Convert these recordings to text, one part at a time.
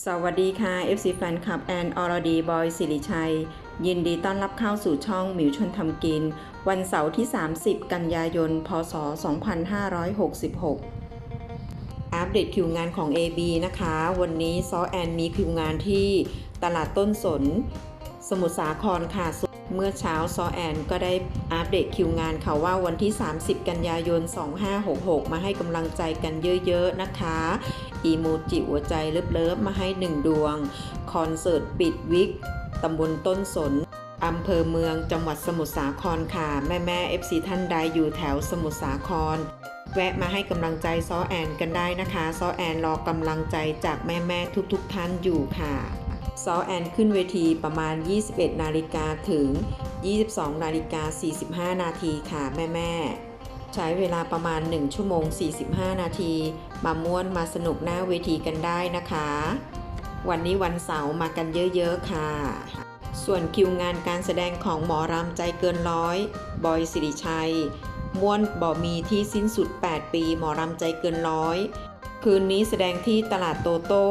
สวัสดีค่ะ FC แฟนคลับแอนอรดีบอยสิริชัย ยินดีต้อนรับเข้าสู่ช่องหมิวชนทำกิน วันเสาร์ที่ 30 กันยายน พศ 2566 อัปเดตคิวงานของ AB นะคะ วันนี้ซอแอนมีคิวงานที่ตลาดต้นสน สมุทรสาครค่ะ เมื่อเช้าซอแอนก็ได้อัปเดตคิวงานค่ะว่าวันที่ 30 กันยายน 2566 มาให้กำลังใจกันเยอะๆนะคะ อีโมจิหัวใจเลิฟๆมาให้หนึ่งดวง คอนเสิร์ตปิดวิกตำบลต้นสนอำเภอเมืองจังหวัดสมุทรสาครค่ะ แม่แม่ๆ FC ท่านใดอยู่แถวสมุทรสาคร แวะมาให้กำลังใจซอแอนกันได้นะคะ ซอแอนรอกำลังใจจากแม่แม่ทุกๆท่านอยู่ค่ะ ซอแอนขึ้นเวทีประมาณ 21 นาฬิกาถึง 22 นาฬิกา 45 นาทีค่ะแม่แม่ๆใช้เวลาประมาณ 1 ชั่วโมง 45 นาที มาม่วนมาสนุกหน้าเวทีกันได้นะคะ วันนี้วันเสาร์มากันเยอะๆค่ะ ส่วนคิวงานการแสดงของหมอรำใจเกินร้อย บอยสิริชัยม่วนบ่มีที่สิ้นสุด 8 ปีหมอรำใจเกินร้อย คืนนี้แสดงที่ตลาดโตโต้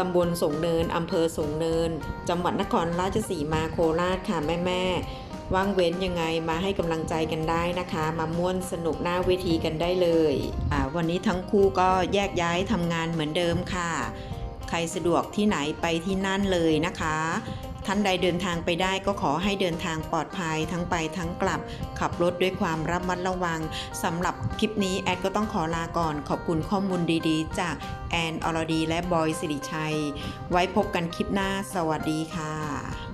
ตำบลสงเนิน อำเภอสงเนิน จังหวัดนครราชสีมาโคราชค่ะแม่แม่ว่างเว้นยังไงมาให้กำลังใจกันได้นะคะ มาม่วนสนุกหน้าเวทีกันได้เลยวันนี้ทั้งคู่ก็แยกย้ายทำงานเหมือนเดิมค่ะ ใครสะดวกที่ไหนไปที่นั่นเลยนะคะ ท่านใดเดินทางไปได้ก็ขอให้เดินทางปลอดภัยทั้งไปทั้งกลับ ขับรถด้วยความระมัดระวังสำหรับคลิปนี้แอดก็ต้องขอลาก่อนขอบคุณข้อมูลดีๆ จากแอนอรดีและบอยสิริชัย ไว้พบกันคลิปหน้าสวัสดีค่ะ